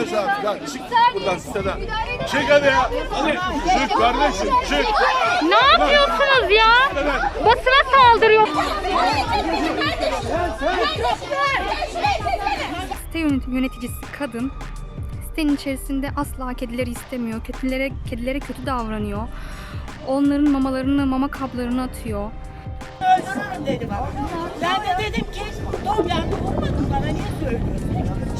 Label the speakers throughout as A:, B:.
A: Geç abi gel çık buradan siteden. Çık hadi ya. Hadi. Çık kardeşim çık.
B: Ne yapıyorsunuz ya? Basına saldırıyor. Site yönet- yöneticisi kadın. Sitenin içerisinde asla kedileri istemiyor. Kedilere, kedilere kötü davranıyor. Onların mamalarını, mama kaplarını atıyor.
C: Öldürürüm dedi bana. Ben de dedim ki Doblen'de vurmadın bana niye söylüyorsun?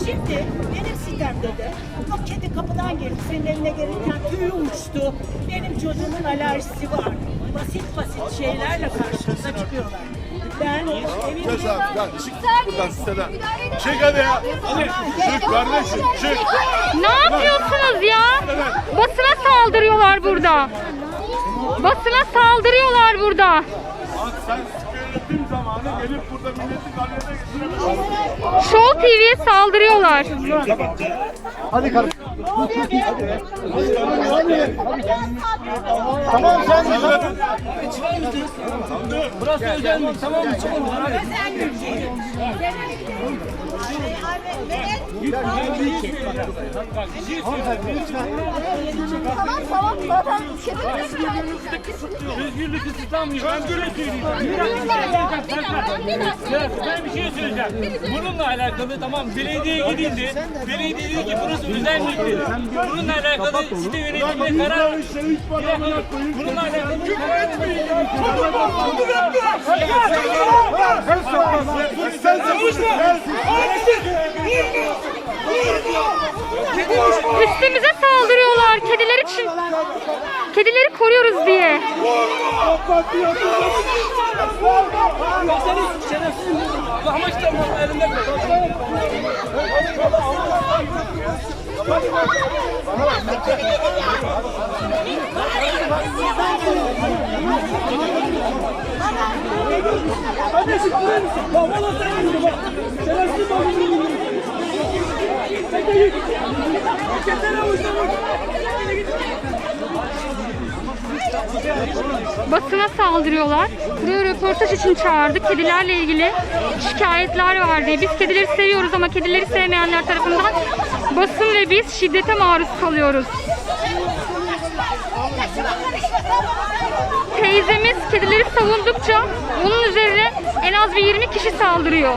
C: Şimdi benim sitemde de o kedi kapıdan gelip senin eline gelirken tüyü uçtu. Benim çocuğumun alerjisi var. Basit basit şeylerle karşımıza çıkıyorlar. Ben
A: Geç abi gel çık buradan siteden. Çık hadi ya. Hadi. Çık kardeşim çık.
B: Ne yapıyorsunuz ya? Basına saldırıyorlar burada. Basına saldırıyorlar burada.
A: Bak sen yönetim zamanı gelip burada milleti galyana getiremezsin.
B: Show TV'ye saldırıyorlar.
A: Tamam sen
D: Tamam. Tamam zaten
E: Özgürlük kısıtlanmıyor. Ben böyle söyleyeyim. Ben bir şey söyleyeceğim. Bununla alakalı tamam belediyeye gidildi. Belediye dedi ki burası özel mülk. Bununla alakalı site yönetimine karar dakika, Bununla alakalı bir karar
B: Üstümüze saldırıyorlar kediler için. Kedileri koruyoruz diye.
E: Zahmet elinde
B: Basına saldırıyorlar. Buraya röportaj için çağırdık. Kedilerle ilgili şikayetler var diye. Biz kedileri seviyoruz ama kedileri sevmeyenler tarafından basın ve biz şiddete maruz kalıyoruz. Teyzemiz kedileri savundukça onun üzerine en az bir 20 kişi saldırıyor.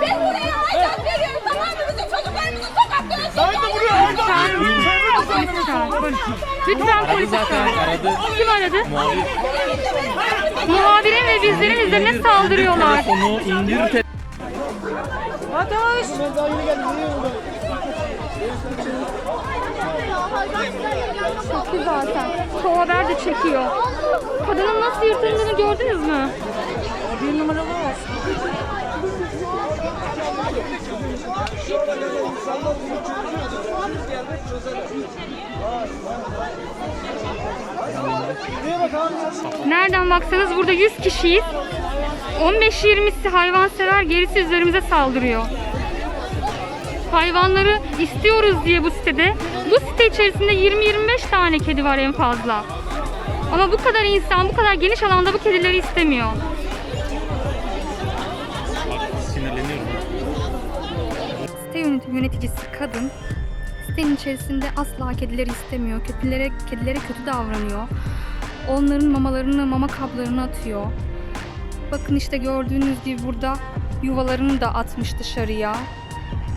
D: Ben buraya hayat veriyorum tamam mı? Bizim çocuklarımızı sokakta öldürüyorlar.
B: Lütfen. Lütfen polisi çağır. Kim aradı? Muhabirin ve bizlerin üzerine saldırıyorlar.
E: Onu indir
B: Çekti zaten. Şu haber de çekiyor. Kadının nasıl yırtıldığını gördünüz mü? Bir numaralı var. Nereden baksanız burada 100 kişiyiz. 15-20'si hayvansever, gerisi üzerimize saldırıyor. Hayvanları istiyoruz diye bu sitede. Bu site içerisinde 20-25 tane kedi var en fazla. Ama bu kadar insan bu kadar geniş alanda bu kedileri istemiyor.
E: Sinirleniyorum.
B: Site yönet- yöneticisi kadın. Sitenin içerisinde asla kedileri istemiyor. Kedilere, kedilere kötü davranıyor. Onların mamalarını, mama kaplarını atıyor. Bakın işte gördüğünüz gibi burada yuvalarını da atmış dışarıya.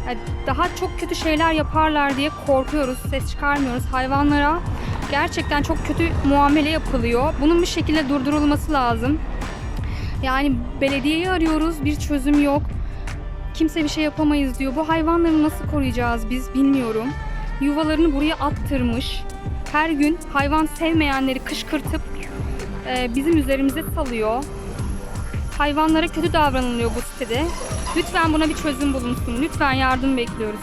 B: Yani daha çok kötü şeyler yaparlar diye korkuyoruz, ses çıkarmıyoruz. Hayvanlara gerçekten çok kötü muamele yapılıyor. Bunun bir şekilde durdurulması lazım. Yani belediyeyi arıyoruz, bir çözüm yok. Kimse bir şey yapamayız diyor. Bu hayvanları nasıl koruyacağız biz bilmiyorum. Yuvalarını buraya attırmış. Her gün hayvan sevmeyenleri kışkırtıp e, bizim üzerimize salıyor. Hayvanlara kötü davranılıyor bu sitede. Lütfen buna bir çözüm bulunsun. Lütfen yardım bekliyoruz.